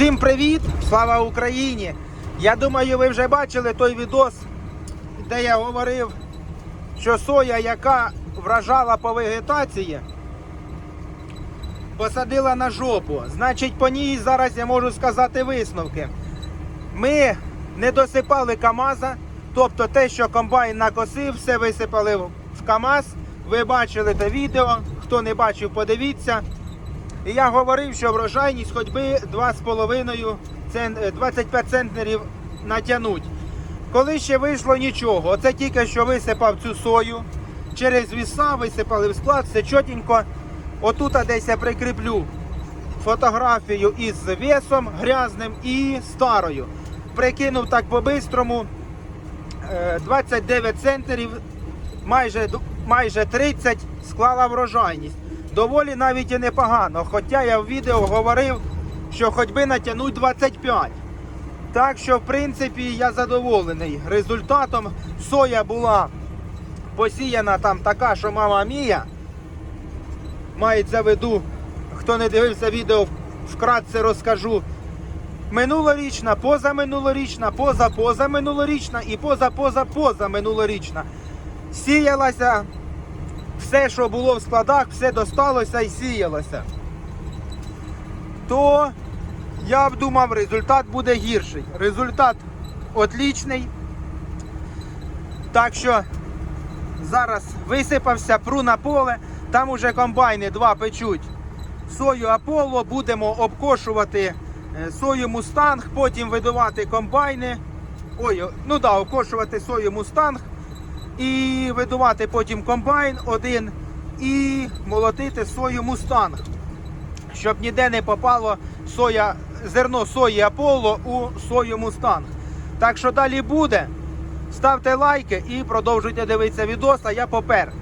Всім привіт! Слава Україні! Я думаю, ви вже бачили той відос, де я говорив, що соя, яка вражала по вегетації, посадила на жопу. Значить, по ній зараз я можу сказати висновки. Ми не досипали КАМАЗа, тобто те, що комбайн накосив, все висипали в КАМАЗ. Ви бачили те відео. Хто не бачив, подивіться. І я говорив, що врожайність хоч би 2,5 е, 25 центнерів натягнуть. Коли ще вийшло нічого, оце тільки що висипав цю сою. Через віса висипали в склад, все чотенько. Отут десь я прикріплю фотографію із весом грязним і старою. Прикинув так по-бистрому. е, 29 центнерів, майже, майже 30 склала врожайність. Доволі навіть і непогано. Хоча я в відео говорив, що хоч би натягнуть 25. Так що, в принципі, я задоволений результатом. Соя була посіяна там така, що мама мія. Мається в виду, хто не дивився відео, вкратце розкажу. Минулорічна, позаминулорічна, поза-позаминулорічна і поза-поза-позаминулорічна. Сіялася все, що було в складах, все досталося і сіялося. То я б думав, результат буде гірший. Результат отлічний. Так що зараз висипався, пру на поле, там уже комбайни два печуть сою Аполло, будемо обкошувати е, сою Мустанг, потім видувати комбайни. Ой, ну да, обкошувати сою Мустанг і видувати потім комбайн один і молотити сою Мустанг. Щоб ніде не попало соя, зерно сої Аполло у сою Мустанг. Так що далі буде. Ставте лайки і продовжуйте дивитися відос, а я попер.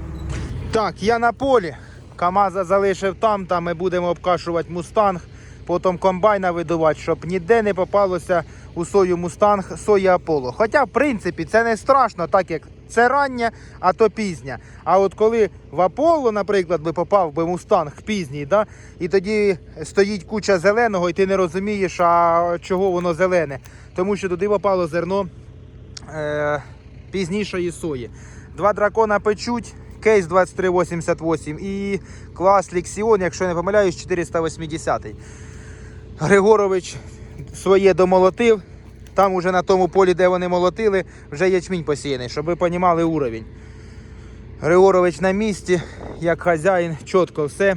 Так, я на полі. Камаза залишив там, там ми будемо обкашувати мустанг, потім комбайна видувати, щоб ніде не попалося у сою мустанг сої Аполло. Хоча, в принципі, це не страшно, так як це рання, а то пізня. А от коли в Аполло, наприклад, би попав би мустанг пізній, да, і тоді стоїть куча зеленого, і ти не розумієш, а чого воно зелене. Тому що туди попало зерно е, пізнішої сої. Два дракона печуть, кейс 2388 і клас Лексіон, якщо не помиляюсь, 480. Григорович своє домолотив. Там уже на тому полі, де вони молотили, вже ячмінь посіяний, щоб ви розуміли уровень. Григорович на місці, як хазяїн, чітко все.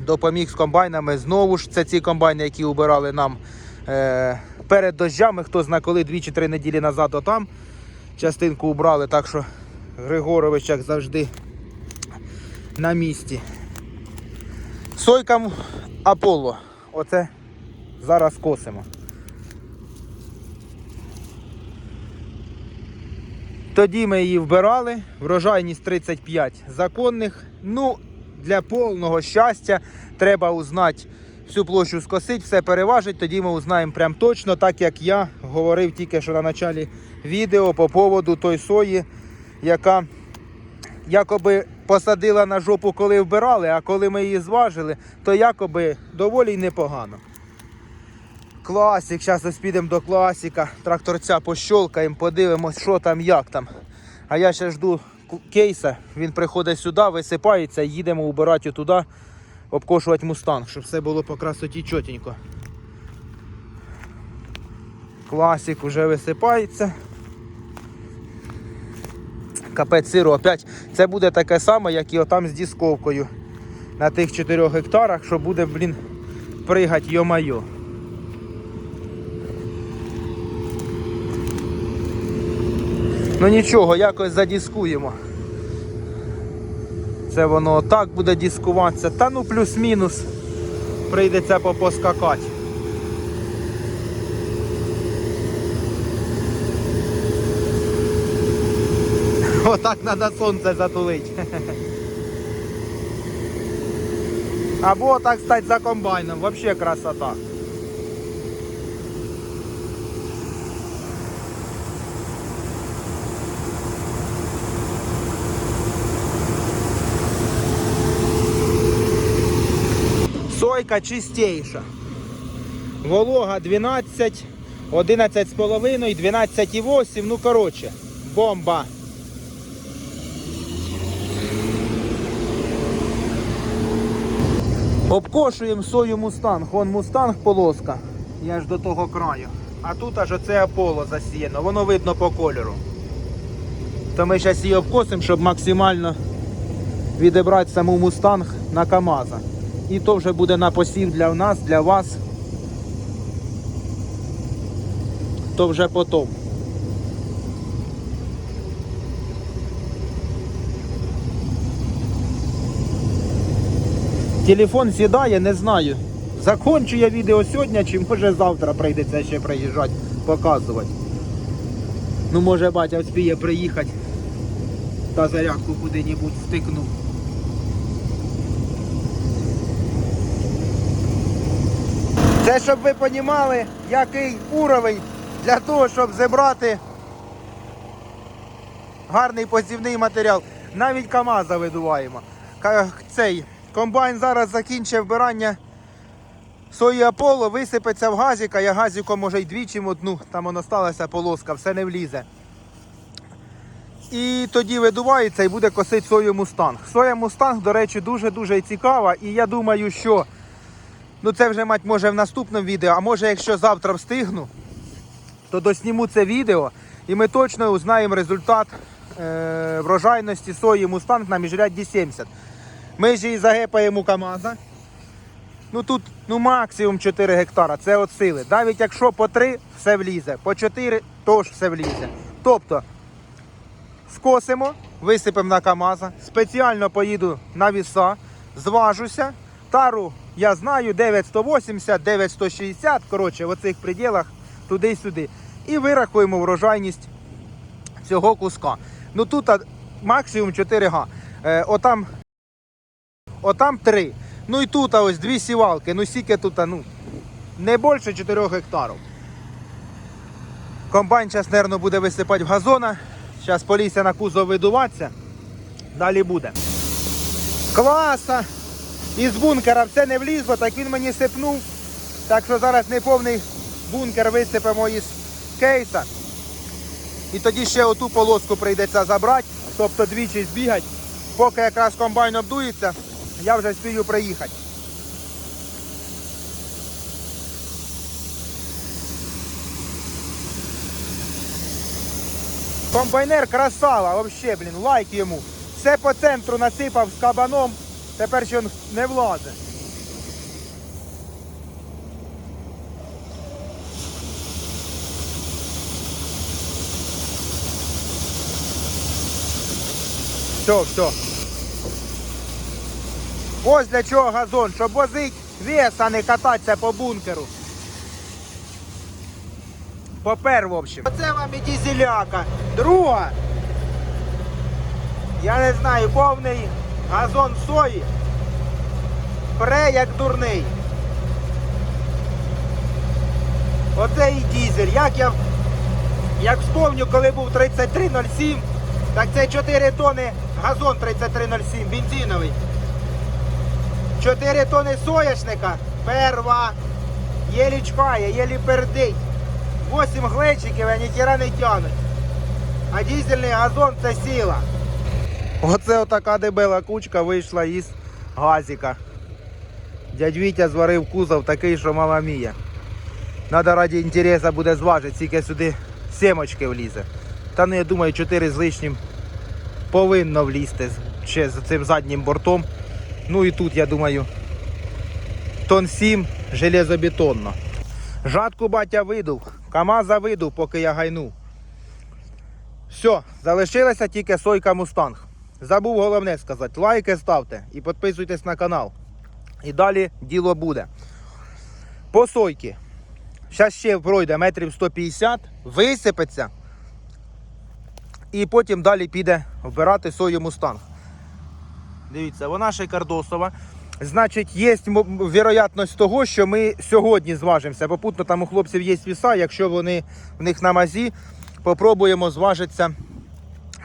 Допоміг з комбайнами. Знову ж це ці комбайни, які убирали нам е, перед дощами. Хто зна коли дві чи три неділі назад, то там частинку убрали. Так що Григорович, як завжди, на місці. Сойкам Аполло. Оце зараз косимо. Тоді ми її вбирали, врожайність 35 законних. Ну, для повного щастя треба узнати всю площу скосити, все переважить, тоді ми узнаємо прям точно, так як я говорив тільки що на початку відео по поводу той сої, яка якоби посадила на жопу, коли вбирали, а коли ми її зважили, то якоби доволі непогано. Класик, зараз ось підемо до класика, тракторця пощолкаємо, подивимось, що там, як там. А я ще жду кейса, він приходить сюди, висипається, їдемо убирати туди, обкошувати мустанг, щоб все було по красоті чотенько. Класик вже висипається. Капець сиру опять. Це буде таке саме, як і отам з дісковкою. На тих 4 гектарах, що буде, блін, пригать, йо-майо. Ну нічого, якось задіскуємо. Це воно отак буде дискуватися. Та ну плюс-мінус. Прийдеться попоскакати. Отак треба сонце затулити. Або так стати за комбайном, взагалі красота. Сойка чистейша. Волога 12, 11,5, 12,8. Ну, коротше, бомба. Обкошуємо сою мустанг. Вон мустанг полоска. Я ж до того краю. А тут аж оце Аполло засіяно, воно видно по кольору. То ми зараз її обкосимо, щоб максимально відібрати саму мустанг на КАМАЗа. І то вже буде на посів для нас, для вас. То вже потім. Телефон сідає, не знаю. Закончу я відео сьогодні, чи може завтра прийдеться ще приїжджати, показувати. Ну може батя вспіє приїхати та зарядку куди-небудь втикну. Це щоб ви розуміли, який уровень для того, щоб зібрати гарний посівний матеріал. Навіть КАМАЗа видуваємо. Цей комбайн зараз закінчив вбирання сої Аполло, висипеться в газіка, я газіком може й двічі одну, там воно сталася полоска, все не влізе. І тоді видувається і буде косити сою мустанг. Соя мустанг, до речі, дуже-дуже цікава. І я думаю, що ну це вже мать може в наступному відео, а може, якщо завтра встигну, то досніму це відео і ми точно узнаємо результат е, врожайності сої мустанг на міжрядді 70. Ми ж її загепаємо КАМАЗа. Ну тут ну максимум 4 гектара, це от сили. Навіть якщо по 3 все влізе, по 4 теж все влізе. Тобто скосимо, висипемо на КАМАЗа, спеціально поїду на віса, зважуся. Тару я знаю 9180, 9160, коротше, в оцих пределах туди-сюди. І вирахуємо врожайність цього куска. Ну тут максимум 4 га. Е, отам, отам 3. Ну і тут ось дві сівалки. Ну скільки тут, ну, не більше 4 гектарів. Комбайн зараз, мабуть, буде висипати в газона. Зараз поліція на кузов видуватися. Далі буде. Класа! Із бункера все не влізло, так він мені сипнув. Так що зараз неповний бункер висипемо із кейса. І тоді ще оту полоску прийдеться забрати, тобто двічі збігати. Поки якраз комбайн обдується, я вже спію приїхати. Комбайнер красава, вообще, блін, лайк йому. Все по центру насипав з кабаном, тепер ще він не влазить. Все, все. Ось для чого газон, щоб возити вес, а не кататися по бункеру. Попер, в общем. Оце вам і дізеляка. Друга. Я не знаю, повний газон сої. Пре як дурний. Оце і дізель. Як я як вспомню, коли був 3307, так це 4 тони газон 3307, бензиновий. 4 тони соняшника, перва, єлі чхає, єлі пердить. 8 глечиків, а ніхіра не тянуть. А дізельний газон це сила. Оце отака дебела кучка вийшла із газіка. Дядь Вітя зварив кузов такий, що мама мія. Надо раді інтересу буде зважити, скільки сюди сімочки влізе. Та ну я думаю, 4 з лишнім повинно влізти ще з цим заднім бортом. Ну і тут, я думаю, тон 7 железобетонно. Жатку батя видув, КАМАЗа видув, поки я гайну. Все, залишилася тільки сойка Мустанг. Забув головне сказати, лайки ставте і підписуйтесь на канал. І далі діло буде. По сойки. Зараз ще пройде метрів 150, висипеться. І потім далі піде вбирати сою Мустанг. Дивіться, вона шикардосова. Значить, є вероятність того, що ми сьогодні зважимося. Попутно там у хлопців є віса, якщо вони в них на мазі, попробуємо зважитися,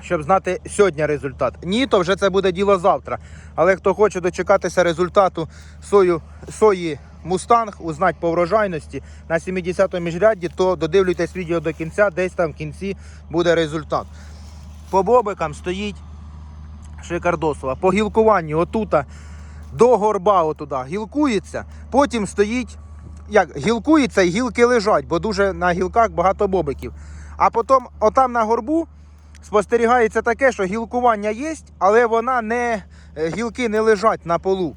щоб знати сьогодні результат. Ні, то вже це буде діло завтра. Але хто хоче дочекатися результату сою, сої мустанг, узнати по врожайності на 70-му міжрядді, то додивлюйтесь відео до кінця, десь там в кінці буде результат. По бобикам стоїть шикардосова. По гілкуванню отута до горба отуда гілкується, потім стоїть, як гілкується і гілки лежать, бо дуже на гілках багато бобиків. А потім отам на горбу спостерігається таке, що гілкування є, але вона не, е, гілки не лежать на полу.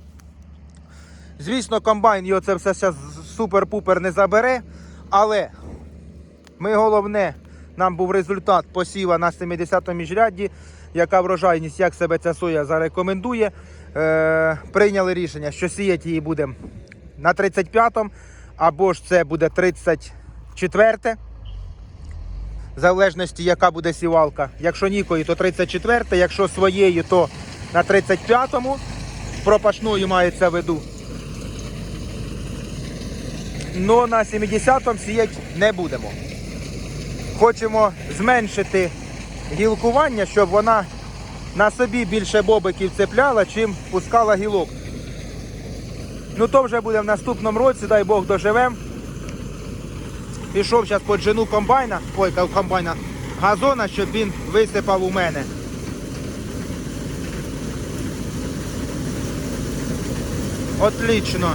Звісно, комбайн його це все супер-пупер не забере, але ми головне, нам був результат посіва на 70-му міжрядді, яка врожайність, як себе ця соя зарекомендує. Е, прийняли рішення, що сіяти її будемо на 35-му, або ж це буде 34-те, в залежності, яка буде сівалка. Якщо нікої, то 34-те, якщо своєю, то на 35-му. Пропашною мається в виду. Но на 70-му сіяти не будемо. Хочемо зменшити гілкування, щоб вона на собі більше бобиків цепляла, чим пускала гілок. Ну то вже буде в наступному році, дай Бог доживем. Пішов зараз по джину комбайна, ой, комбайна, газона, щоб він висипав у мене. Отлично.